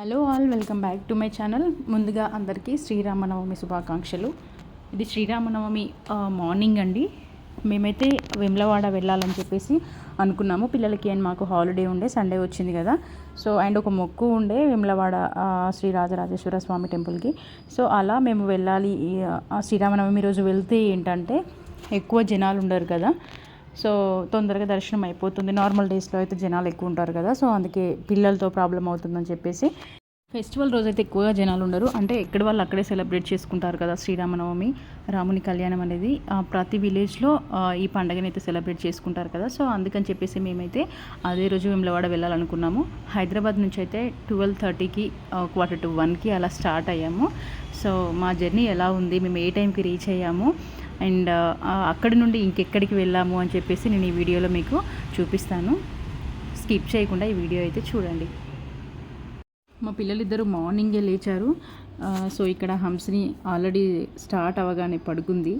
Hello all welcome back to my channel. ముందుగా అందరికీ శ్రీరామనవమి శుభాకాంక్షలు. ఇది శ్రీరామనవమి మార్నింగ్ అండి. మేమైతే వెమ్లవాడ వెళ్ళాలని చెప్పేసి అనుకున్నాము. పిల్లలకి అండ్ మాకు హాలిడే ఉండే సండే వచ్చింది కదా. సో అండ్ ఒక మొక్కు ఉండే వెమ్లవాడ శ్రీ రాజరాజేశ్వర స్వామి టెంపుల్కి. సో అలా మేము వెళ్ళాలి. శ్రీరామనవమి రోజు వెళ్తే ఏంటంటే ఎక్కువ జనాలు ఉండరు కదా. సో తొందరగా దర్శనం అయిపోతుంది. నార్మల్ డేస్లో అయితే జనాలు ఎక్కువ ఉంటారు కదా సో అందుకే పిల్లలతో ప్రాబ్లం అవుతుందని చెప్పేసి ఫెస్టివల్ రోజు అయితే ఎక్కువగా జనాలు ఉండరు. అంటే ఎక్కడ వాళ్ళు అక్కడే సెలబ్రేట్ చేసుకుంటారు కదా శ్రీరామనవమి రాముని కళ్యాణం అనేది ప్రతి విలేజ్లో ఈ పండుగని అయితే సెలబ్రేట్ చేసుకుంటారు కదా. సో అందుకని చెప్పేసి మేమైతే అదే రోజు వెమ్లవాడ వెళ్ళాలనుకున్నాము. హైదరాబాద్ నుంచి అయితే ట్వెల్వ్ థర్టీకి క్వార్టర్ టు వన్కి అలా స్టార్ట్ అయ్యాము. సో మా జర్నీ ఎలా ఉంది మేము ఏ టైంకి రీచ్ అయ్యాము అండ్ అక్కడి నుండి ఇంకెక్కడికి వెళ్ళాము అని చెప్పేసి నేను ఈ వీడియోలో మీకు చూపిస్తాను. స్కిప్ చేయకుండా ఈ వీడియో అయితే చూడండి. మా పిల్లలిద్దరూ మార్నింగే లేచారు. సో ఇక్కడ హంస్ని ఆల్రెడీ స్టార్ట్ అవ్వగానే పడుకుంది.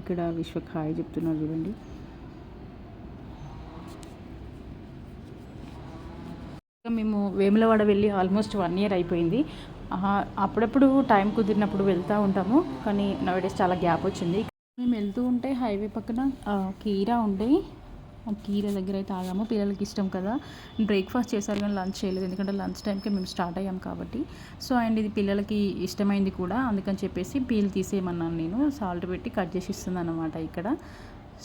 ఇక్కడ విశ్వక్ హాయ్ చెప్తున్నారు చూడండి. ఇంకా మేము వేములవాడ వెళ్ళి ఆల్మోస్ట్ వన్ ఇయర్ అయిపోయింది. అప్పుడప్పుడు టైం కుదిరినప్పుడు వెళ్తూ ఉంటాము కానీ నవడేస్ చాలా గ్యాప్ వచ్చింది. మేము వెళ్తూ ఉంటే హైవే పక్కన కీరా ఉండే. కీర దగ్గర అయితే ఆగాము. పిల్లలకి ఇష్టం కదా. బ్రేక్ఫాస్ట్ చేశారు కానీ లంచ్ చేయలేదు. ఎందుకంటే లంచ్ టైంకి మేము స్టార్ట్ అయ్యాం కాబట్టి. సో అండ్ ఇది పిల్లలకి ఇష్టమైంది కూడా. అందుకని చెప్పేసి పీల్ తీసేయమన్నాను నేను. సాల్ట్ పెట్టి కట్ చేసి ఇస్తుంది అనమాట ఇక్కడ.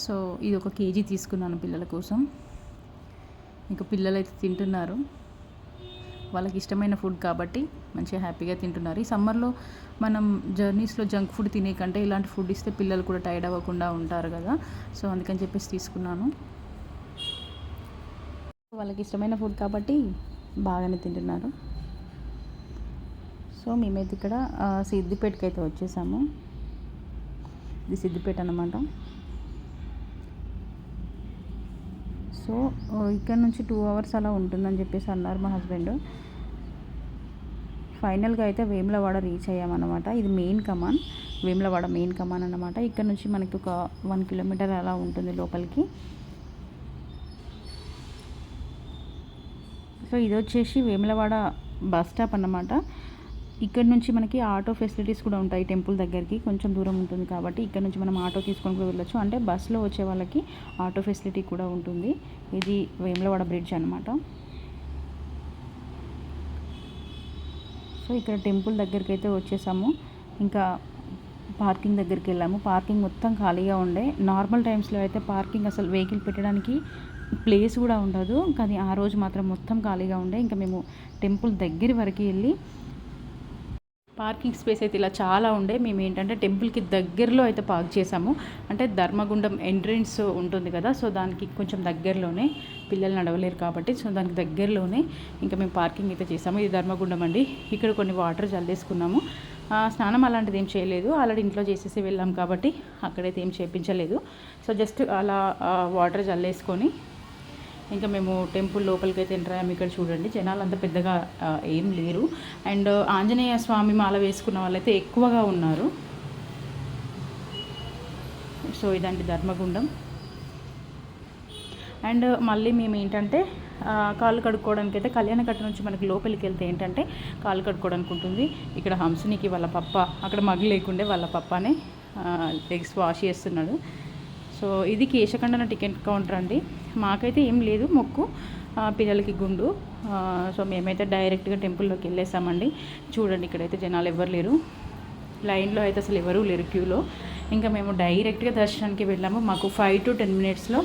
సో ఇది ఒక కేజీ తీసుకున్నాను పిల్లల కోసం. ఇంకా పిల్లలు అయితే తింటున్నారు. వాళ్ళకి ఇష్టమైన ఫుడ్ కాబట్టి మంచిగా హ్యాపీగా తింటున్నారు. ఈ సమ్మర్లో మనం జర్నీస్లో జంక్ ఫుడ్ తినే కంటే ఇలాంటి ఫుడ్ ఇస్తే పిల్లలు కూడా టైర్డ్ అవ్వకుండా ఉంటారు కదా. సో అందుకని చెప్పేసి తీసుకున్నాను. వాళ్ళకి ఇష్టమైన ఫుడ్ కాబట్టి బాగానే తింటున్నారు. సో మేమైతే ఇక్కడ సిద్దిపేటకి అయితే వచ్చేసాము. ఇది సిద్దిపేట అనమాట సో ఇక్కడ నుంచి టూ అవర్స్ అలా ఉంటుందని చెప్పేసి అన్నారు మా హస్బెండ్. ఫైనల్గా అయితే వేములవాడ రీచ్ అయ్యామన్నమాట. ఇది మెయిన్ కమాన్ వేములవాడ మెయిన్ కమాన్ అన్నమాట. ఇక్కడ నుంచి మనకి ఒక వన్ కిలోమీటర్ అలా ఉంటుంది లోపలికి. సో ఇది వచ్చేసి వేములవాడ బస్ స్టాప్ అన్నమాట. ఇక్కడ నుంచి మనకి ఆటో ఫెసిలిటీస్ కూడా ఉంటాయి టెంపుల్ దగ్గరికి. కొంచెం దూరం ఉంటుంది కాబట్టి ఇక్కడ నుంచి మనం ఆటో తీసుకొని కూడా వెళ్ళొచ్చు. అంటే బస్సులో వచ్చే వాళ్ళకి ఆటో ఫెసిలిటీ కూడా ఉంటుంది. ఇది వేములవాడ బ్రిడ్జ్ అనమాట సో ఇక్కడ టెంపుల్ దగ్గరికి అయితే వచ్చేసాము. ఇంకా పార్కింగ్ దగ్గరికి వెళ్ళాము. పార్కింగ్ మొత్తం ఖాళీగా ఉండే. నార్మల్ టైమ్స్లో అయితే పార్కింగ్ అసలు వెహికల్ పెట్టడానికి ప్లేస్ కూడా ఉండదు. కానీ ఆ రోజు మాత్రం మొత్తం ఖాళీగా ఉండే. ఇంకా మేము టెంపుల్ దగ్గర వరకు వెళ్ళి పార్కింగ్ స్పేస్ అయితే ఇలా చాలా ఉండే. మేము ఏంటంటే టెంపుల్కి దగ్గరలో అయితే పార్క్ చేసాము. అంటే ధర్మగుండం ఎంట్రన్స్ ఉంటుంది కదా సో దానికి కొంచెం దగ్గరలోనే. పిల్లలు నడవలేరు కాబట్టి సో దానికి దగ్గరలోనే ఇంకా మేము పార్కింగ్ అయితే చేసాము. ఇది ధర్మగుండం అండి. ఇక్కడ కొన్ని వాటర్ చల్లేసుకున్నాము. స్నానం అలాంటిది ఏం చేయలేదు. ఆల్రెడీ ఇంట్లో చేసేసి వెళ్ళాం కాబట్టి అక్కడైతే ఏం చేయించలేదు సో జస్ట్ అలా వాటర్ చల్లేసుకొని ఇంకా మేము టెంపుల్ లోపలికి అయితే ఎంటర్ అయ్యాము. ఇక్కడ చూడండి జనాలు అంత పెద్దగా ఏం లేరు. అండ్ ఆంజనేయ స్వామి మాల వేసుకున్న వాళ్ళైతే ఎక్కువగా ఉన్నారు. సో ఇదండి ధర్మగుండం. అండ్ మళ్ళీ మేము ఏంటంటే కాళ్ళు కడుక్కోవడానికి అయితే కళ్యాణకట్ట నుంచి మనకి లోపలికి వెళ్తే ఏంటంటే కాళ్ళు కడుక్కోవడానికి ఉంటుంది. ఇక్కడ హంసనికి వాళ్ళ పప్ప అక్కడ మగ్గు లేకుండే వాళ్ళ పప్పనే లెగ్స్ వాష్ చేస్తున్నాడు. సో ఇది కేశఖండన టికెట్ కౌంటర్ అండి. మాకైతే ఏం లేదు మొక్కు పిల్లలకి గుండు. సో మేమైతే డైరెక్ట్గా టెంపుల్లోకి వెళ్ళేసామండి. చూడండి ఇక్కడైతే జనాలు ఎవరు లేరు. లైన్లో అయితే అసలు ఎవరూ లేరు క్యూలో. ఇంకా మేము డైరెక్ట్గా దర్శనానికి వెళ్ళాము. మాకు ఫైవ్ టు టెన్ మినిట్స్లో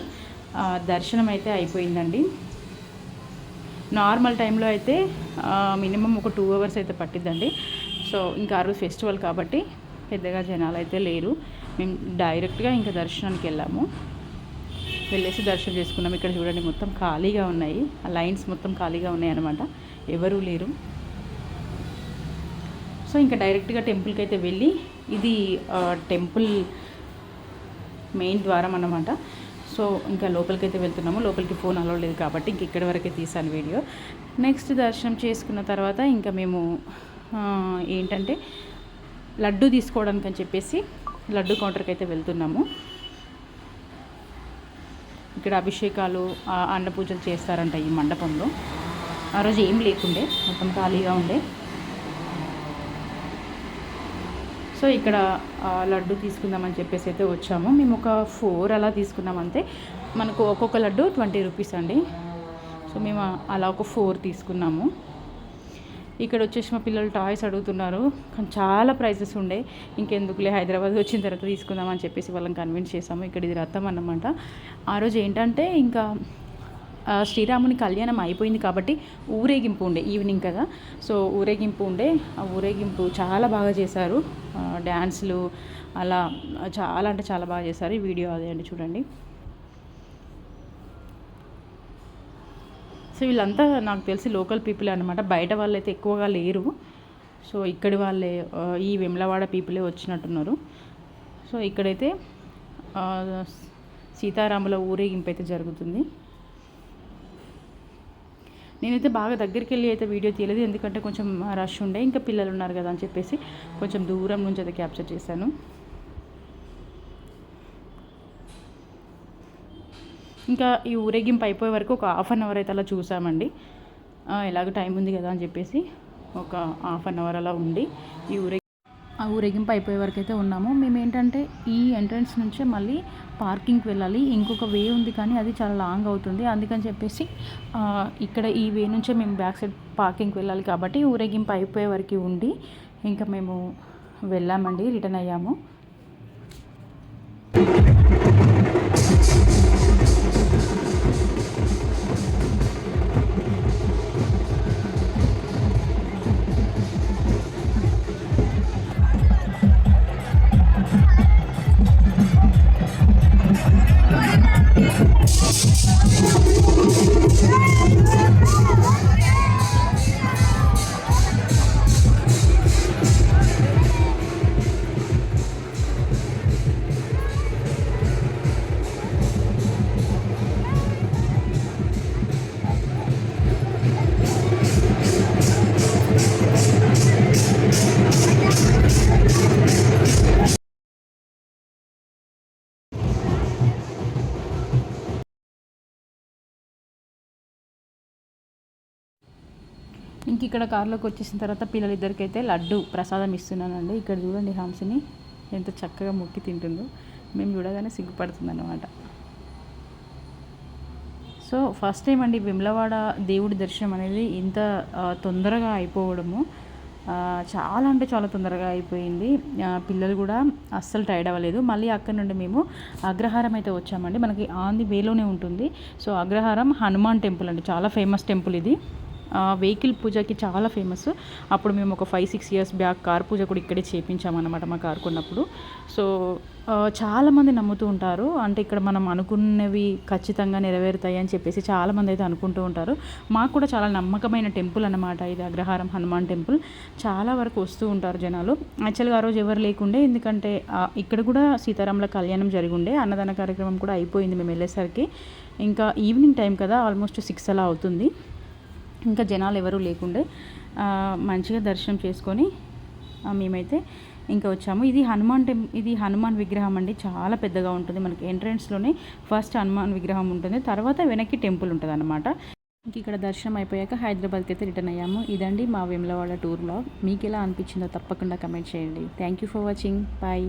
దర్శనం అయితే అయిపోయిందండి. నార్మల్ టైంలో అయితే మినిమం ఒక టూ అవర్స్ అయితే పట్టిద్దండి. సో ఇంకా ఆ రోజు ఫెస్టివల్ కాబట్టి పెద్దగా జనాలు అయితే లేరు. మేము డైరెక్ట్గా ఇంకా దర్శనానికి వెళ్ళాము. వెళ్ళేసి దర్శనం చేసుకున్నాం. ఇక్కడ చూడండి మొత్తం ఖాళీగా ఉన్నాయి. ఆ లైన్స్ మొత్తం ఖాళీగా ఉన్నాయి అనమాట ఎవరూ లేరు. సో ఇంకా డైరెక్ట్గా టెంపుల్కి అయితే వెళ్ళి ఇది టెంపుల్ మెయిన్ ద్వారం అన్నమాట. సో ఇంకా లోపలికి అయితే వెళ్తున్నాము. లోపలికి ఫోన్ అలౌ లేదు కాబట్టి ఇంక ఇక్కడి వరకే తీసాను వీడియో. నెక్స్ట్ దర్శనం చేసుకున్న తర్వాత ఇంకా మేము ఏంటంటే లడ్డు తీసుకోవడానికి అని చెప్పేసి లడ్డు కౌంటర్కి అయితే వెళ్తున్నాము. ఇక్కడ అభిషేకాలు అన్నపూజలు చేస్తారంట ఈ మండపంలో. ఆ రోజు ఏం లేకుండే మొత్తం ఖాళీగా ఉండే. సో ఇక్కడ లడ్డు తీసుకుందామని చెప్పేసి అయితే వచ్చాము. మేము ఒక ఫోర్ అలా తీసుకున్నాం అంతే. మనకు ఒక్కొక్క లడ్డు ట్వంటీ రూపీస్ అండి. సో మేము అలా ఒక ఫోర్ తీసుకున్నాము. ఇక్కడ వచ్చేసి మా పిల్లలు టాయ్స్ అడుగుతున్నారు. కానీ చాలా ప్రైజెస్ ఉండే. ఇంకెందుకులే హైదరాబాద్ వచ్చిన తర్వాత తీసుకుందామని చెప్పేసి వాళ్ళని కన్విన్స్ చేసాము ఇక్కడ ఇది రథం అన్నమాట. ఆ రోజు ఏంటంటే ఇంకా శ్రీరాముని కళ్యాణం అయిపోయింది కాబట్టి ఊరేగింపు ఉండే ఈవినింగ్ కదా. సో ఊరేగింపు ఉండే ఆ ఊరేగింపు చాలా బాగా చేశారు. డ్యాన్స్లు అలా చాలా అంటే చాలా బాగా చేశారు. ఈ వీడియో అదే అండి చూడండి. సో వీళ్ళంతా నాకు తెలిసి లోకల్ పీపుల్ అనమాట బయట వాళ్ళు అయితే ఎక్కువగా లేరు. సో ఇక్కడి వాళ్ళే ఈ వెమ్లవాడ పీపులే వచ్చినట్టున్నారు. సో ఇక్కడైతే సీతారాముల ఊరేగింపు అయితే జరుగుతుంది. నేనైతే బాగా దగ్గరికి వెళ్ళి అయితే వీడియో తీయలేదు. ఎందుకంటే కొంచెం రష్ ఉండే. ఇంకా పిల్లలు ఉన్నారు కదా అని చెప్పేసి కొంచెం దూరం నుంచి అయితే క్యాప్చర్ చేశాను. ఇంకా ఈ ఊరేగింపు అయిపోయే వరకు ఒక హాఫ్ అన్ అవర్ అయితే అలా చూసామండి. ఎలాగో టైం ఉంది కదా అని చెప్పేసి ఒక హాఫ్ అన్ అవర్ అలా ఉండి ఈ ఊరే ఆ ఊరేగింపు అయిపోయే వరకు అయితే ఉన్నాము. మేము ఏంటంటే ఈ ఎంట్రన్స్ నుంచే మళ్ళీ పార్కింగ్కి వెళ్ళాలి. ఇంకొక వే ఉంది కానీ అది చాలా లాంగ్ అవుతుంది. అందుకని చెప్పేసి ఇక్కడ ఈ వే నుంచే మేము బ్యాక్ సైడ్ పార్కింగ్కి వెళ్ళాలి కాబట్టి ఊరేగింపు అయిపోయే వరకు ఉండి ఇంకా మేము వెళ్ళామండి రిటర్న్ అయ్యాము. ఇంక ఇక్కడ కారులోకి వచ్చేసిన తర్వాత పిల్లలిద్దరికి అయితే లడ్డు ప్రసాదం ఇస్తున్నానండి. ఇక్కడ చూడండి హంసని ఎంత చక్కగా మొక్కి తింటుందో. మేము చూడగానే సిగ్గుపడుతుంది అనమాట సో ఫస్ట్ టైం అండి విమ్లవాడ దేవుడి దర్శనం అనేది ఇంత తొందరగా అయిపోవడము. చాలా అంటే చాలా తొందరగా అయిపోయింది. పిల్లలు కూడా అస్సలు టైర్డ్ అవ్వలేదు. మళ్ళీ అక్కడ నుండి మేము అగ్రహారం అయితే వచ్చామండి. మనకి ఆన్ ది వేలోనే ఉంటుంది. సో అగ్రహారం హనుమాన్ టెంపుల్ అండి. చాలా ఫేమస్ టెంపుల్ ఇది. వెహికల్ పూజకి చాలా ఫేమస్. అప్పుడు మేము ఒక five six years back car puja కూడా ఇక్కడే చేయించామన్నమాట మా కారు కొన్నప్పుడు. సో చాలామంది నమ్ముతూ ఉంటారు. అంటే ఇక్కడ మనం అనుకున్నవి ఖచ్చితంగా నెరవేరుతాయి అని చెప్పేసి చాలామంది అయితే అనుకుంటూ ఉంటారు. మాకు కూడా చాలా నమ్మకమైన టెంపుల్ అనమాట ఇది అగ్రహారం హనుమాన్ టెంపుల్. చాలా వరకు వస్తూ ఉంటారు జనాలు. యాక్చువల్గా ఆ రోజు ఎవరు లేకుండే ఎందుకంటే ఇక్కడ కూడా సీతారాముల కళ్యాణం జరిగిండే. అన్నదాన కార్యక్రమం కూడా అయిపోయింది మేము వెళ్ళేసరికి. ఇంకా ఈవినింగ్ టైం కదా ఆల్మోస్ట్ సిక్స్ అలా అవుతుంది. ఇంకా జనాలు ఎవరూ లేకుండే మంచిగా దర్శనం చేసుకొని మేమైతే ఇంకా వచ్చాము. ఇది హనుమాన్ టెం ఇది హనుమాన్ విగ్రహం అండి. చాలా పెద్దగా ఉంటుంది. మనకి ఎంట్రన్స్లోనే ఫస్ట్ హనుమాన్ విగ్రహం ఉంటుంది. తర్వాత వెనక్కి టెంపుల్ ఉంటుంది అనమాట ఇంక ఇక్కడ దర్శనం అయిపోయాక హైదరాబాద్కి అయితే రిటర్న్ అయ్యాము. ఇదండి మా వేములవాడ టూర్ బ్లాగ్. మీకు ఎలా అనిపించిందో తప్పకుండా కమెంట్ చేయండి. Thank you for watching. Bye.